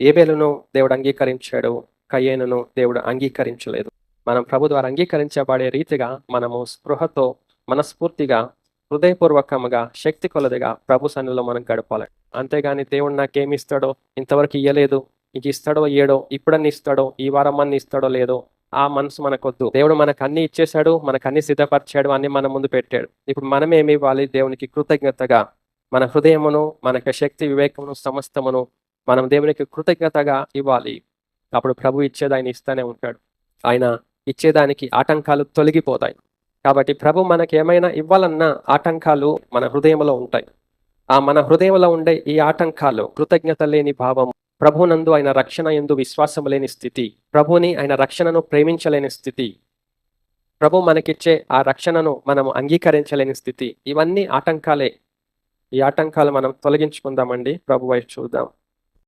ఏబేలును దేవుడు అంగీకరించాడు కయ్యేనును దేవుడు అంగీకరించలేదు. మనం ప్రభు ద్వారా అంగీకరించబడే రీతిగా మనము స్పృహతో మనస్ఫూర్తిగా హృదయపూర్వకముగా శక్తి కొలదిగా ప్రభు సన్నిలో మనం గడపాలి. అంతేగాని దేవుడు నాకేమి ఇస్తాడో ఇంతవరకు ఇయ్యలేదు ఇంక ఇస్తాడో ఇయ్యడో ఇప్పుడన్నీ ఇస్తాడో ఈ వారం అన్ని ఇస్తాడో లేదో ఆ మనసు మనకొద్దు. దేవుడు మనకు అన్ని ఇచ్చేశాడు మనకు అన్ని సిద్ధపరిచాడు అన్ని మన ముందు పెట్టాడు. ఇప్పుడు మనం ఏమి ఇవ్వాలి? దేవునికి కృతజ్ఞతగా మన హృదయమును మన యొక్క శక్తి వివేకమును సమస్తమును మనం దేవునికి కృతజ్ఞతగా ఇవ్వాలి. అప్పుడు ప్రభు ఇచ్చేది ఆయన ఇస్తానే ఉంటాడు. ఆయన ఇచ్చేదానికి ఆటంకాలు తొలగిపోతాయి. కాబట్టి ప్రభు మనకి ఏమైనా ఇవ్వాలన్నా ఆటంకాలు మన హృదయంలో ఉంటాయి. ఆ మన హృదయంలో ఉండే ఈ ఆటంకాలు కృతజ్ఞత లేని భావం ప్రభునందు ఆయన రక్షణ ఎందు విశ్వాసం లేని స్థితి ప్రభుని ఆయన రక్షణను ప్రేమించలేని స్థితి ప్రభు మనకిచ్చే ఆ రక్షణను మనం అంగీకరించలేని స్థితి ఇవన్నీ ఆటంకాలే. ఈ ఆటంకాలు మనం తొలగించుకుందామండి. ప్రభు వైపు చూద్దాం.